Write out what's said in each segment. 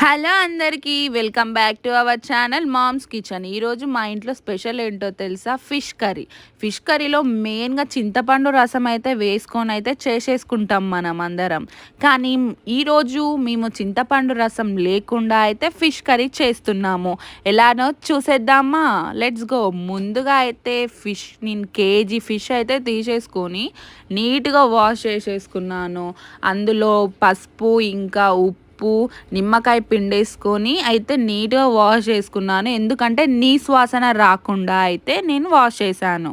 Hello అందరికీ welcome back to our channel mom's kitchen. ఈరోజు మా ఇంట్లో స్పెషల్ ఏంటో తెలుసా? Fish curry. ఫిష్ కర్రీలో మెయిన్గా చింతపండు రసం అయితే వేసుకొని అయితే చేసేసుకుంటాం మనం అందరం. కానీ ఈరోజు మేము చింతపండు రసం లేకుండా అయితే ఫిష్ కర్రీ చేస్తున్నాము. ఎలానో చూసేద్దామా? లెట్స్ గో ముందుగా అయితే ఫిష్ నేను కేజీ ఫిష్ అయితే తీసేసుకొని నీట్గా వాష్ చేసేసుకున్నాను. అందులో పసుపు ఇంకా ఉప్పు ఉప్పు నిమ్మకాయ పిండేసుకొని అయితే నీట్గా వాష్ చేసుకున్నాను. ఎందుకంటే నీ శ్వాసన రాకుండా అయితే నేను వాష్ చేశాను.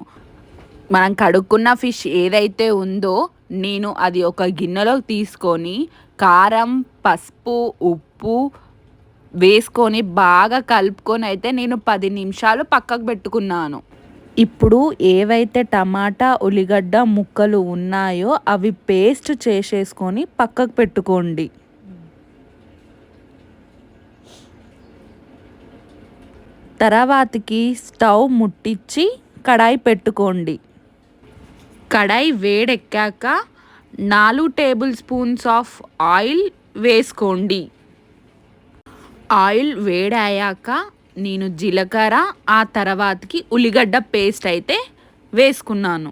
మనం కడుక్కున్న ఫిష్ ఏదైతే ఉందో నేను అది ఒక గిన్నెలో తీసుకొని కారం పసుపు ఉప్పు వేసుకొని బాగా కలుపుకొని అయితే నేను పది నిమిషాలు పక్కకు పెట్టుకున్నాను. ఇప్పుడు ఏవైతే టమాటా ఉల్లిగడ్డ ముక్కలు ఉన్నాయో అవి పేస్ట్ చేసేసుకొని పక్కకు పెట్టుకోండి. తర్వాతకి స్టవ్ ముట్టించి కడాయి పెట్టుకోండి. కడాయి వేడెక్కాక నాలుగు టేబుల్ స్పూన్స్ ఆఫ్ ఆయిల్ వేసుకోండి. ఆయిల్ వేడయ్యాక నేను జీలకర్ర ఆ తర్వాతకి ఉల్లిగడ్డ పేస్ట్ అయితే వేసుకున్నాను.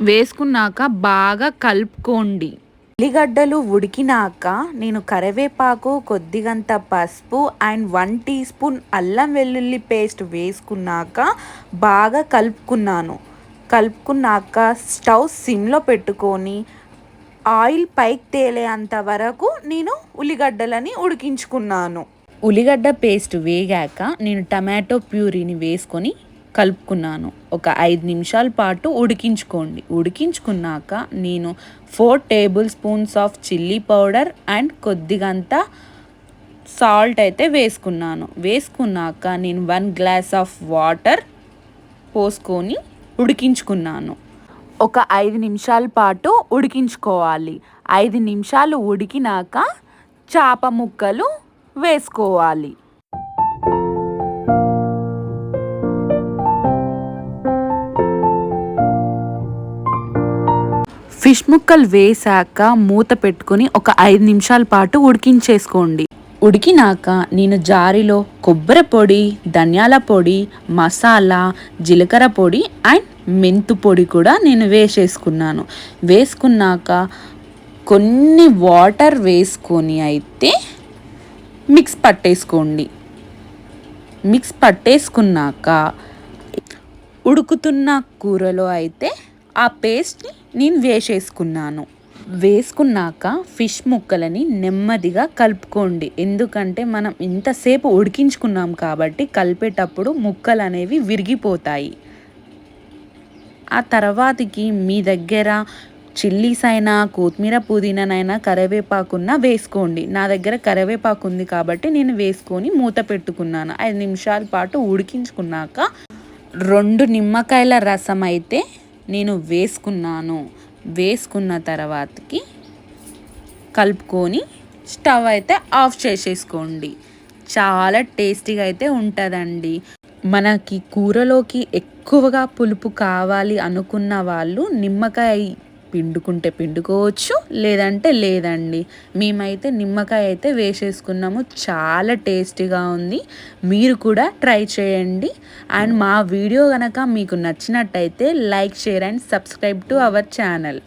వేసుకున్నాక బాగా కలుపుకోండి. ఉల్లిగడ్డలు ఉడికినాక నేను కరివేపాకు కొద్దిగంత పసుపు అండ్ వన్ టీ స్పూన్ అల్లం వెల్లుల్లి పేస్ట్ వేసుకున్నాక బాగా కలుపుకున్నాను. కలుపుకున్నాక స్టవ్ సిమ్లో పెట్టుకొని ఆయిల్ పైకి తేలేంత వరకు నేను ఉల్లిగడ్డలని ఉడికించుకున్నాను. ఉల్లిగడ్డ పేస్ట్ వేగాక నేను టమాటో ప్యూరీని వేసుకొని కలుపుకున్నాను. ఒక ఐదు నిమిషాల పాటు ఉడికించుకోండి. ఉడికించుకున్నాక నేను four table spoons of chilli powder and కొద్దిగంత salt అయితే వేసుకున్నాను. వేసుకున్నాక నేను వన్ గ్లాస్ ఆఫ్ వాటర్ పోసుకొని ఉడికించుకున్నాను. ఒక ఐదు నిమిషాల పాటు ఉడికించుకోవాలి. ఐదు నిమిషాలు ఉడికినాక చేప ముక్కలు వేసుకోవాలి. ఫిష్ ముక్కలు వేసాక మూత పెట్టుకుని ఒక ఐదు నిమిషాల పాటు ఉడికించేసుకోండి. ఉడికినాక నేను జారిలో కొబ్బరి పొడి ధనియాల పొడి మసాలా జీలకర్ర పొడి అండ్ మెంతు పొడి కూడా నేను వేసేసుకున్నాను. వేసుకున్నాక కొన్ని వాటర్ వేసుకొని అయితే మిక్స్ పట్టేసుకోండి. మిక్స్ పట్టేసుకున్నాక ఉడుకుతున్న కూరలో అయితే ఆ పేస్ట్ని నేను వేసేసుకున్నాను. వేసుకున్నాక ఫిష్ ముక్కలని నెమ్మదిగా కలుపుకోండి. ఎందుకంటే మనం ఇంతసేపు ఉడికించుకున్నాం కాబట్టి కలిపేటప్పుడు ముక్కలు అనేవి విరిగిపోతాయి. ఆ తర్వాతకి మీ దగ్గర చిల్లీస్ అయినా కొత్తిమీర పుదీనానైనా కరివేపాకున్నా వేసుకోండి. నా దగ్గర కరివేపాకు ఉంది కాబట్టి నేను వేసుకొని మూత పెట్టుకున్నాను. ఐదు నిమిషాల పాటు ఉడికించుకున్నాక రెండు నిమ్మకాయల రసం అయితే నేను వేసుకున్నాను. వేసుకున్న తర్వాతకి కలుపుకొని స్టవ్ అయితే ఆఫ్ చేసేసుకోండి. చాలా టేస్టీగా అయితే ఉంటుందండి. మనకి కూరలోకి ఎక్కువగా పులుపు కావాలి అనుకున్న వాళ్ళు నిమ్మకాయ పిండుకుంటే పిండుకోవచ్చు లేదంటే లేదండి. మేమైతే నిమ్మకాయ అయితే వేసేసుకున్నాము. చాలా టేస్టీగా ఉంది. మీరు కూడా ట్రై చేయండి. అండ్ మా వీడియో కనుక మీకు నచ్చినట్టయితే like share and subscribe to our channel.